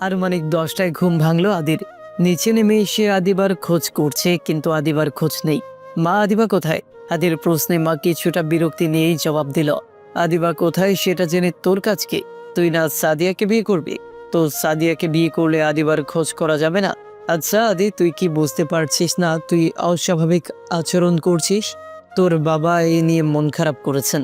আর মানিক দশটায় ঘুম ভাঙলো আদির। নিচে নেমে এসে আদিবার খোঁজ করছে, কিন্তু আদিবার খোঁজ নেই। মা আদিবা কোথায়? আদির প্রশ্নে মা কিছুটা বিরক্তি নিয়েই জবাব দিল, আদিবা কোথায় সেটা জেনে তোর কাজ কি? তুই না সাদিয়াকে বিয়ে করবি? তো সাদিয়াকে বিয়ে করলে আদিবার খোঁজ করা যাবে না? আচ্ছা আদি, তুই কি বুঝতে পারছিস না তুই অস্বাভাবিক আচরণ করছিস? তোর বাবা এই নিয়ে মন খারাপ করেছেন।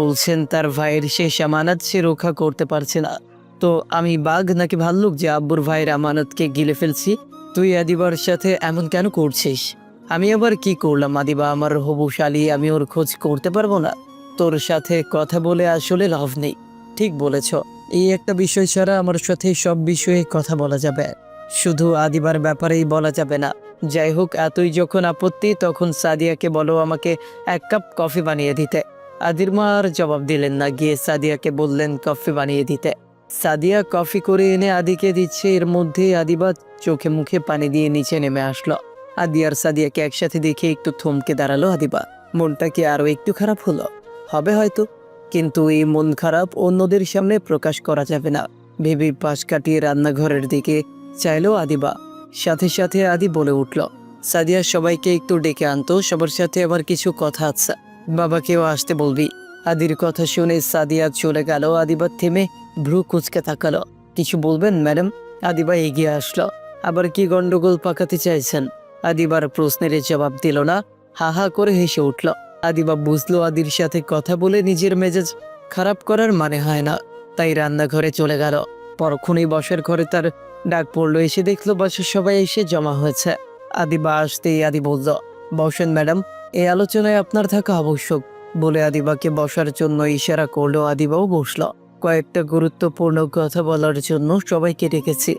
বলছেন তার ভাইয়ের শেষ আমানত সে রক্ষা করতে পারছে না। তো আমি বাঘ নাকি ভাল্লুক যে আব্বুর ভাইয়ের আমানতকে গিলে ফেলছি? তুই আদিবার সাথে এমন কেন করছিস? আমি আবার কি করলাম আদিবা? আমার হবু শালী, আমি ওর খোঁজ করতে পারব না। তোর সাথে কথা বলে আসলে লাভ নেই। ঠিক বলেছ। এই একটা বিষয় ছাড়া আমার সাথে সব বিষয়ে কথা বলা যাবে। শুধু আদিবার ব্যাপারেই বলা যাবে না। যাই হোক, এতই যখন আপত্তি, তখন সাদিয়াকে বলো আমাকে এক কাপ কফি বানিয়ে দিতে। আদির মা আর জবাব দিলেন না, গিয়ে সাদিয়াকে বললেন, কফি বানিয়ে দিতে। সাদিয়া কফি করে এনে আদিকে দিচ্ছে, এর মধ্যে আদিবা চোখে মুখে পানি দিয়ে নিচে নেমে আসলো। আদি আর সাদিয়াকে একসাথে দেখে একটু থমকে দাঁড়াল আদিবা। মনটা কি আরও একটু খারাপ হলো? হবে হয়তো, কিন্তু এই মন খারাপ অন্যদের সামনে প্রকাশ করা যাবে না। ভেবে পাশ কাটিয়ে রান্নাঘরের দিকে চাইলো আদিবা। সাথে সাথে আদি বলে উঠল, সাদিয়া, সবাইকে একটু ডেকে আনতো সবার সাথে আবার কিছু কথা আছে। বাবাকেও আসতে বলবি। আদির কথা শুনে সাদিয়া চলে গেল। আদিবা থেমে ভ্রু কুচকে তাকালো। কিছু বলবেন, ম্যাডাম? আদিবা এগিয়ে আসলো। আবার কি গন্ডগোল পাকাতে চাইছেন? আদিবার প্রশ্নের জবাব দিল না। হা হা করে হেসে উঠল। আদিবা বুঝলো আদির সাথে কথা বলে নিজের মেজাজ খারাপ করার মানে হয় না। তাই রান্নাঘরে চলে গেল। পরক্ষণেই বসের ঘরে তার ডাক পড়ল। এসে দেখল বাসার সবাই এসে জমা হয়েছে। আদিবা আসতেই আদি বলল, বসেন, ম্যাডাম এই আলোচনায় আপনার থাকা আবশ্যক। বলে আদিবাকে বসার জন্য ইশারা করল। আদিবাও বসল। কয়েকটা গুরুত্বপূর্ণ কথা বলার জন্য সবাইকে ডেকেছি।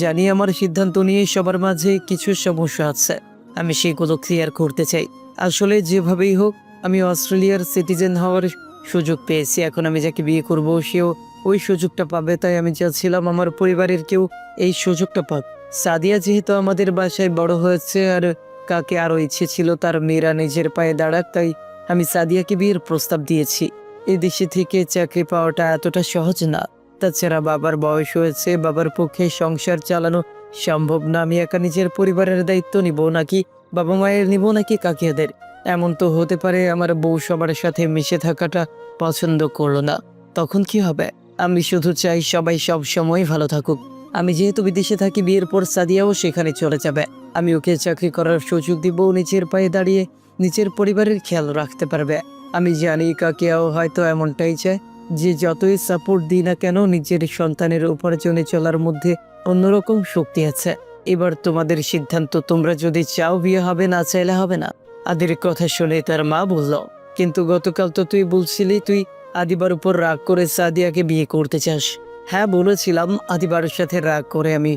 জানি আমার সিদ্ধান্ত নিয়ে সবার মাঝে কিছু সমস্যা আছে। আমি সেগুলো ক্লিয়ার করতে চাই। আসলে যেভাবেই হোক, আমি অস্ট্রেলিয়ার সিটিজেন হওয়ার সুযোগ পেয়েছি। এখন আমি যাকে বিয়ে করব, সেও ওই সুযোগটা পাবে। তাই আমি চাচ্ছিলাম আমার পরিবারের কেউ এই সুযোগটা পাক। সাদিয়া যেহেতু আমাদের বাসায় বড় হয়েছে আর কাকে আরও ইচ্ছে ছিল তার মেয়েরা নিজের পায়ে দাঁড়াক, তাই আমি সাদিয়াকে বিয়ের প্রস্তাব দিয়েছি। এই দেশে থেকে চাকরি পাওয়াটা এতটা সহজ না। তাছাড়া বাবার বয়স হয়েছে, বাবার পক্ষে সংসার চালানো সম্ভব না। আমি একা নিজের পরিবারের দায়িত্ব নিব নাকি, বাবা মায়ের নিব নাকি কাকিয়াদের? এমন তো হতে পারে আমার বউ সবার সাথে মিশে থাকাটা পছন্দ করল না। তখন কি হবে? আমি শুধু চাই সবাই সব সময় ভালো থাকুক। আমি যেহেতু বিদেশে থাকি, বিয়ের পর সাদিয়াও সেখানে চলে যাবে। আমি ওকে চাকরি করার সুযোগ দিব নিজের পায়ে দাঁড়িয়ে নিজের পরিবারের খেয়াল রাখতে পারবে। আমি জানি কাকিয়াও হয়তো এমনটাই চায় যে যতই সাপোর্ট দিই না কেন নিজের সন্তানের উপার্জনে চলার মধ্যে অন্যরকম শক্তি আছে। এবার তোমাদের সিদ্ধান্ত, তোমরা যদি চাও বিয়ে হবে না, চাইলে হবে না। আদির কথা শুনে তার মা বলল, কিন্তু গতকাল তো তুই বলছিলি, তুই আদিবার উপর রাগ করে সাদিয়াকে বিয়ে করতে চাস। হ্যাঁ বলেছিলাম আদিবার সাথে রাগ করে আমি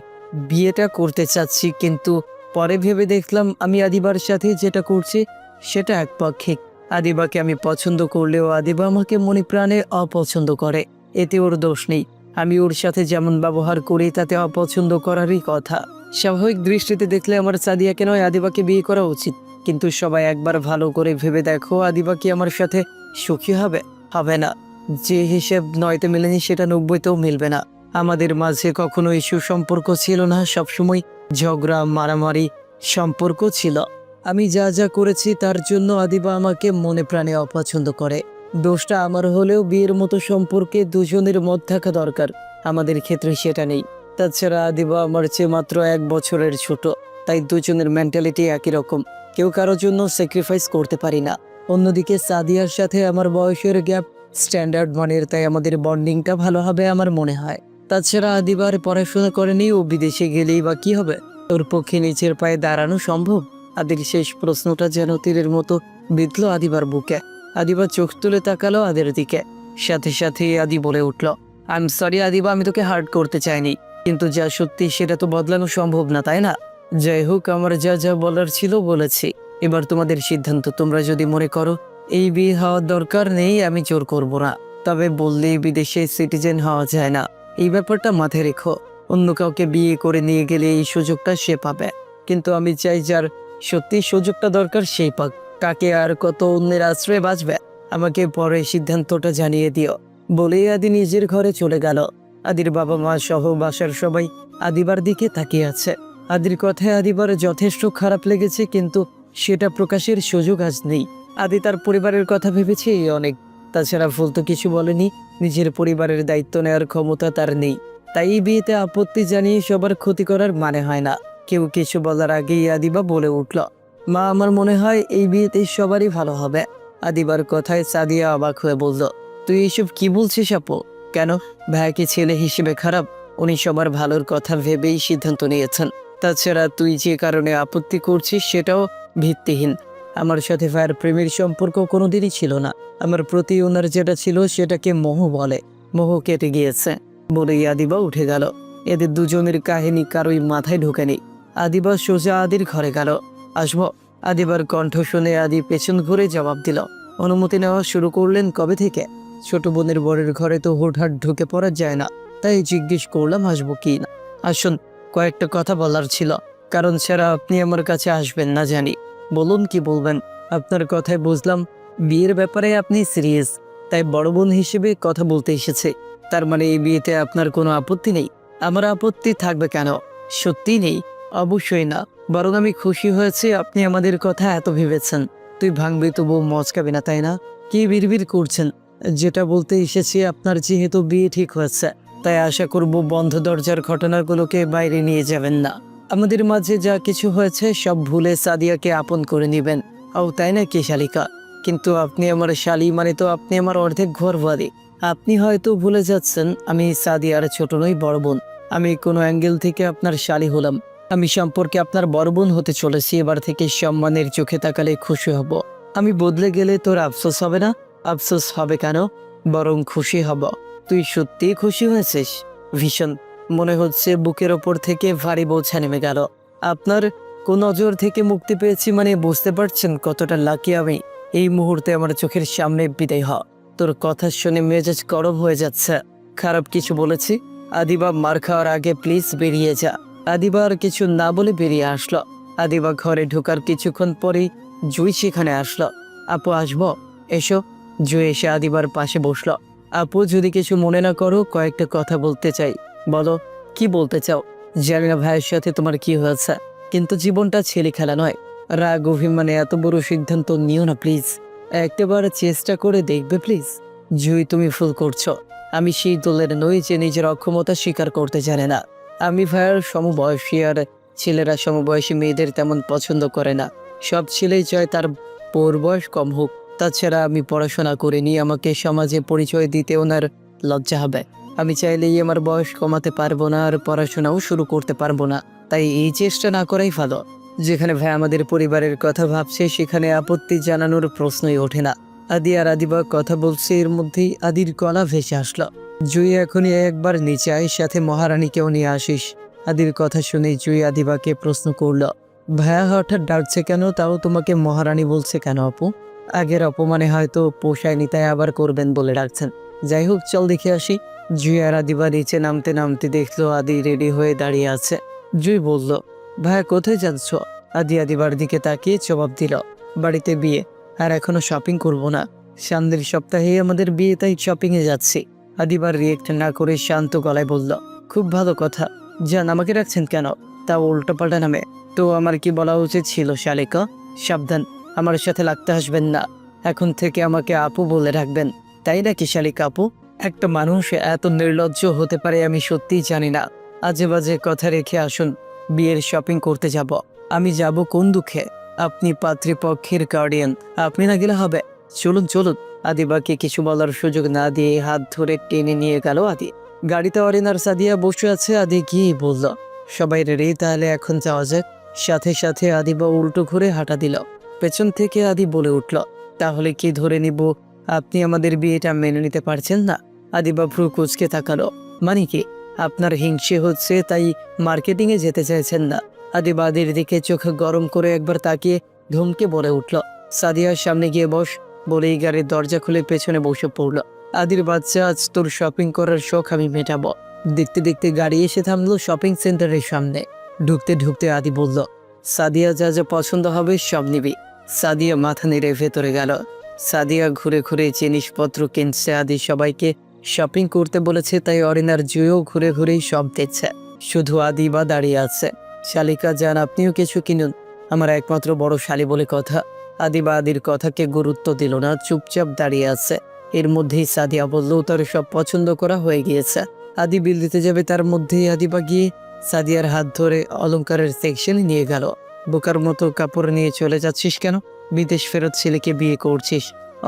বিয়েটা করতে চাচ্ছি, কিন্তু পরে ভেবে দেখলাম আমি আদিবার সাথে যেটা করছি, সেটা একপাক্ষিক আদিবাকে আমি পছন্দ করলেও আদিবা আমাকে মনে প্রাণে অপছন্দ করে। এতে ওর দোষ নেই। আমি ওর সাথে যেমন ব্যবহার করি, তাতে অপছন্দ করারই কথা। স্বাভাবিক দৃষ্টিতে দেখলে আমার সাদিয়াকে নয়, আদিবাকে বিয়ে করা উচিত। কিন্তু সবাই একবার ভালো করে ভেবে দেখো, আদিবা কি আমার সাথে সুখী হবে? হবে না। যে হিসেব নয়তে মেলেনি, সেটা নব্বইতেও মিলবে না। আমাদের মাঝে কখনোই সুসম্পর্ক ছিল না। সবসময় ঝগড়া, মারামারি সম্পর্ক ছিল। আমি যা যা করেছি তার জন্য আদিবা আমাকে মনে প্রাণে অপছন্দ করে। দোষটা আমার হলেও বিয়ের মতো সম্পর্কে দুজনের মত থাকা দরকার। আমাদের ক্ষেত্রে সেটা নেই। তাছাড়া আদিবা আমার চেয়ে মাত্র এক বছরের ছোট, তাই দুজনের মেন্টালিটি একই রকম। কেউ কারোর জন্য স্যাক্রিফাইস করতে পারি না। অন্যদিকে সাদিয়ার সাথে আমার বয়সের গ্যাপ স্ট্যান্ডার্ড মানের, তাই আমাদের বন্ডিংটা ভালো হবে আমার মনে হয়। তাছাড়া আদিবার পড়াশোনা করেনি, ও বিদেশে গেলেই বা কি হবে? ওর পক্ষে নিচের পায়ে দাঁড়ানো সম্ভব? আদির শেষ প্রশ্নটা যেন তীরের মতো বিঁধল আদিবার বুকে। আদিবা চোখ তুলে তাকালো আদের দিকে। সাথে সাথে আদি বলে উঠল আই এম সরি আদিবা, আমি তোকে হার্ট করতে চাইনি। কিন্তু যা সত্যি সেটা তো বদলানো সম্ভব না, তাই না? যাই হোক, আমার যা যা বলার ছিল বলেছি। এবার তোমাদের সিদ্ধান্ত, তোমরা যদি মনে করো এই বিয়ে হওয়ার দরকার নেই, আমি জোর করব না। তবে বললেই বিদেশে সিটিজেন হওয়া যায় না। এই ব্যাপারটা মাথায় রেখো। অন্য কাউকে বিয়ে করে নিয়ে গেলে এই সুযোগটা সে পাবে। কিন্তু আমি চাই যার সত্যি সুযোগটা দরকার সেই পাক। কাকে আর কত অন্যের আশ্রয়ে বাঁচবে? আমাকে পরে সিদ্ধান্তটা জানিয়ে দিও। বলেই আদি নিজের ঘরে চলে গেল। আদির বাবা মা সহ বাসার সবাই আদিবার দিকে তাকিয়ে আছে। আদির কথায় আদিবার যথেষ্ট খারাপ লেগেছে, কিন্তু সেটা প্রকাশের সুযোগ আজ নেই। আদি তার পরিবারের কথা ভেবেছে এই অনেক। তাছাড়া ফুল তো কিছু বলেনি, নিজের পরিবারের দায়িত্ব নেওয়ার ক্ষমতা তার নেই। তাই বিয়েতে আপত্তি জানিয়ে সবার ক্ষতি করার মানে হয় না। কেউ কিছু বলার আগেই আদিবা বলে উঠল, মা, আমার মনে হয় এই বিয়েতে সবারই ভালো হবে। আদিবার কথায় সাদিয়া অবাক হয়ে বলল, তুই এইসব কি বলছিস আপু? কেন? ভাইকে ছেলে হিসেবে খারাপ? উনি সবার ভালোর কথা ভেবেই সিদ্ধান্ত নিয়েছেন। তাছাড়া তুই যে কারণে আপত্তি করছিস সেটাও ভিত্তিহীন। আমার সাথে ভাইয়ের প্রেমের সম্পর্ক কোনোদিনই ছিল না। আমার প্রতি ওনার যেটা ছিল সেটাকে মোহ বলে। মোহ কেটে গিয়েছে বলেই আদিবা উঠে গেল। এদের দুজনের কাহিনী কারোই মাথায় ঢোকেনি। আদিবা সোজা আদির ঘরে গেল। আসব আদিবার কণ্ঠ শুনে আদি পেছন ঘুরে জবাব দিল, অনুমতি নেওয়া শুরু করলেন কবে থেকে? ছোট বোনের বরের ঘরে তো হুটহাট ঢুকে পড়া যায় না, তাই জিজ্ঞেস করলাম আসব কি না। আসুন, কয়েকটা কথা বলার ছিল, কারণ ছাড়া আপনি আমার কাছে আসবেন না জানি। বলুন কি বলবেন? আপনার কথায় বুঝলাম, বিয়ের ব্যাপারে আপনি সিরিয়াস, তাই বড় বোন হিসেবে কথা বলতে এসেছে। তার মানে এই বিয়েতে আপনার কোনো আপত্তি নেই? আমার আপত্তি থাকবে কেন? সত্যি নেই। অবশ্যই না। বরং আমি খুশি হয়েছি আপনি আমাদের কথা এত ভেবেছেন। তুই ভাঙবি তবু মচকাবি না, তাই না? কি বিড়বিড় করছেন? যেটা বলতে এসেছি আপনার যেহেতু বিয়ে ঠিক হয়েছে, তাই আশা করব বন্ধ দরজার ঘটনাগুলোকে বাইরে নিয়ে যাবেন না। আমাদের মাঝে যা কিছু হয়েছে, সব ভুলে সাদিয়াকে আপন করে নেবেন। ও, তাই না কি শালিকা? কিন্তু আপনি আমার শালি মানে তো আপনি আমার অর্ধেক ঘরবাড়ি। আপনি হয়তো ভুলে যাচ্ছেন, আমি সাদিয়ার ছোট নই, বড় বোন। আমি কোনো অ্যাঙ্গেল থেকে আপনার শালি হলাম। আমি সম্পর্কে আপনার বড় বোন হতে চলেছি, এবার থেকে সম্মানের চোখে তাকালে খুশি হব। আমি বদলে গেলে তোর আফসোস হবে না? আফসোস হবে কেন? বরং খুশি হব। তুই সত্যিই খুশি হয়েছিস? ভীষণ। মনে হচ্ছে বুকের ওপর থেকে ভারী বোঝা নেমে গেল। আপনার কোন নজর থেকে মুক্তি পেয়েছি মানে বুঝতে পারছেন কতটা লাকি আমি? এই মুহূর্তে আমার চোখের সামনে বিদায় হ। তোর কথা শুনে মেজাজ গরম হয়ে যাচ্ছে। খারাপ কিছু বলেছি? আদিবা মার খাওয়ার আগে প্লিজ বেরিয়ে যা। আদিবা আর কিছু না বলে বেরিয়ে আসলো। আদিবা ঘরে ঢোকার কিছুক্ষণ পরেই জুই সেখানে আসলো। আপু, আসব? এসো। জুই এসে আদিবার পাশে বসল। আপু, যদি কিছু মনে না করো, কয়েকটা কথা বলতে চাই। বলো, কি বলতে চাও? জানি না ভাইয়ের সাথে তোমার কি হয়েছে, কিন্তু জীবনটা ছেলে খেলা নয়। রাগ, অভিমানে এত বড় সিদ্ধান্ত নিও না, প্লিজ। একটাবার চেষ্টা করে দেখবে, প্লিজ। জুই, তুমি ফুল করছ। আমি সেই দলের নই যে নিজের অক্ষমতা স্বীকার করতে জানে না। আমি ভাইয়ার সমবয়সী আর ছেলেরা সমবয়সী মেয়েদের তেমন পছন্দ করে না। সব ছেলেই চায় তার পর বয়স কম হোক। তাছাড়া আমি পড়াশোনা করিনি আমাকে সমাজে পরিচয় দিতে ওনার লজ্জা হবে। আমি চাইলেই আমার বয়স কমাতে পারব না আর পড়াশোনাও শুরু করতে পারব না। তাই এই চেষ্টা না করাই ভালো। যেখানে ভাই আমাদের পরিবারের কথা ভাবছে, সেখানে আপত্তি জানানোর প্রশ্নই ওঠে না। আদি আর আদিবা কথা বলছে, এর মধ্যেই আদির গলা ভেসে আসলো। জুই, এখনই একবার নিচে আয়, সাথে মহারানীকেও নিয়ে আসিস। আদির কথা শুনে জুই আদিবাকে প্রশ্ন করল ভাইয়া হঠাৎ ডাকছে কেন? তাও তোমাকে মহারানী বলছে কেন আপু? আগের অপমানে হয়তো পোষায়নি, তাই আবার করবেন বলে ডাকছেন। যাই হোক, চল দেখে আসি। জুই আর আদিবা নিচে নামতে নামতে দেখল আদি রেডি হয়ে দাঁড়িয়ে আছে। জুই বলল ভাইয়া কোথায় যাচ্ছ? আদি আদিবার দিকে তাকিয়ে জবাব দিল, বাড়িতে বিয়ে, আর এখনও শপিং করব না। সামনের সপ্তাহে আমাদের বিয়ে, তাই শপিংয়ে যাচ্ছি। আদিবার রিয়েক্ট না করে শান্ত গলায় বলল, খুব ভালো কথা। যান আমাকে রাখছেন কেন? তা উল্টোপাল্টা নামে। তো আমার কি বলা উচিত ছিল, শালিকা? সাবধান, আমার সাথে লাগতে আসবেন না। এখন থেকে আমাকে আপু বলে রাখবেন। তাই নাকি, শালিকা আপু? একটা মানুষ এত নির্লজ্জ হতে পারে আমি সত্যিই জানি না। আজে বাজে কথা রেখে আসুন, বিয়ের শপিং করতে যাব। আমি যাব কোন দুঃখে? আপনি পাত্রীপক্ষের গার্ডিয়ান আপনি না গেলে হবে। চলুন চলুন। আদিবাকে কিছু বলার সুযোগ না দিয়ে হাত ধরে টেনে নিয়ে গেল আদি। গাড়িতে অরিনার সাদিয়া বসে আছে, আদি গিয়ে বলল, সবাই রেডি? তাহলে এখন যাওয়া যাক। সাথে সাথে আদিবা উল্টো ঘুরে হাঁটা দিল। পেছন থেকে আদি বলে উঠল, তাহলে কি ধরে নিব? আপনি আমাদের বিয়েটা মেনে নিতে পারছেন না? আদিবা ভ্রু কুচকে তাকালো মানে কি? আপনার হিংসে হচ্ছে, তাই মার্কেটিংয়ে যেতে চাইছেন না? আদিবাদের দিকে চোখ গরম করে একবার তাকিয়ে ধমকে বলে উঠল সাদিয়ার সামনে গিয়ে বস। বলেই গাড়ির দরজা খুলে পেছনে বসে পড়ল। আদির বাচ্চা, আজ তোর শপিং করার শখ আমি মেটাবো। দেখতে দেখতে গাড়ি এসে থামলো শপিং সেন্টারের সামনে। ঢুকতে ঢুকতে আদি বলল, সাদিয়া যা যা পছন্দ হবে সব নিবি। সাদিয়া মাথা নেড়ে ভেতরে গেল। সাদিয়া ঘুরে ঘুরে জিনিসপত্র কিনছে। আদি সবাইকে শপিং করতে বলেছে, তাই অরিনার জুয়েও ঘুরে ঘুরেই সব দেখছে। শুধু আদি বা দাঁড়িয়ে আছে। শালিকা যান আপনিও কিছু কিনুন। আমার একমাত্র বড় শালি বলে কথা। আদিবা আদির কথাকে গুরুত্ব দিল না, চুপচাপ দাঁড়িয়ে আছে। এর মধ্যেই সাদিয়া বলল, তার সব পছন্দ করা হয়ে গিয়েছে। আদি বিল দিতে যাবে, তার মধ্যেই আদিবা গিয়ে সাদিয়ার হাত ধরে অলংকারের সেকশনে নিয়ে গেল। বোকার মতো কাপড় নিয়ে চলে যাচ্ছিস কেন? বিদেশ ফেরত ছেলেকে বিয়ে করছিস।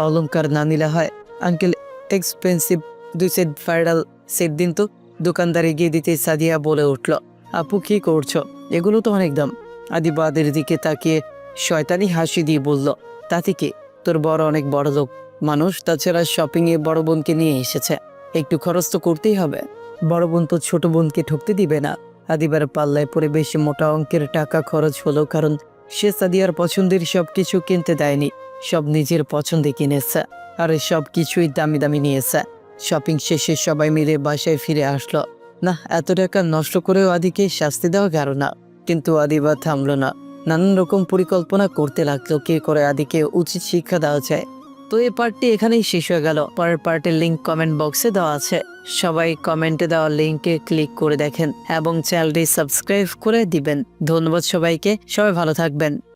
অলংকার না নিলে হয়। আঙ্কেল, এক্সপেন্সিভ দুই সেট ভাইরাল সেট দিন তো। দোকানদারে গিয়ে দিতে সাদিয়া বলে উঠল, আপু, কি করছ? এগুলো তো অনেক দাম। আদিবাদের দিকে তাকিয়ে শয়তানি হাসি দিয়ে বলল, তাতে কি? তোর বড় অনেক বড় লোক। মানুষ তাছাড়া শপিংয়ে বড় বোনকে নিয়ে এসেছে। একটু খরচ তো করতেই হবে। বড় বোন তো ছোট বোনকে ঠকতে দিবে না। আদিবার পাল্লায় পরে বেশি মোটা অঙ্কের টাকা খরচ হলো কারণ সে সাদিয়ার পছন্দের সব কিছু কিনতে দেয়নি। সব নিজের পছন্দে কিনেছে। আর সব কিছুই দামি দামি নিয়েছে। শপিং শেষে সবাই মিলে বাসায় ফিরে আসলো। না এত টাকা নষ্ট করেও আদিকে শাস্তি দেওয়া গেল না। কিন্তু আদিবা থামলো না। নানান রকম পরিকল্পনা করতে লাগল, কে করে আদিকে উচিত শিক্ষা দেওয়া যায়। তো এই পার্টটি এখানেই শেষ হয়ে গেল। পরের পার্টের লিঙ্ক কমেন্ট বক্সে দেওয়া আছে। সবাই কমেন্টে দেওয়া লিঙ্কে ক্লিক করে দেখেন এবং চ্যানেলটি সাবস্ক্রাইব করে দিবেন। ধন্যবাদ সবাইকে। সবাই ভালো থাকবেন।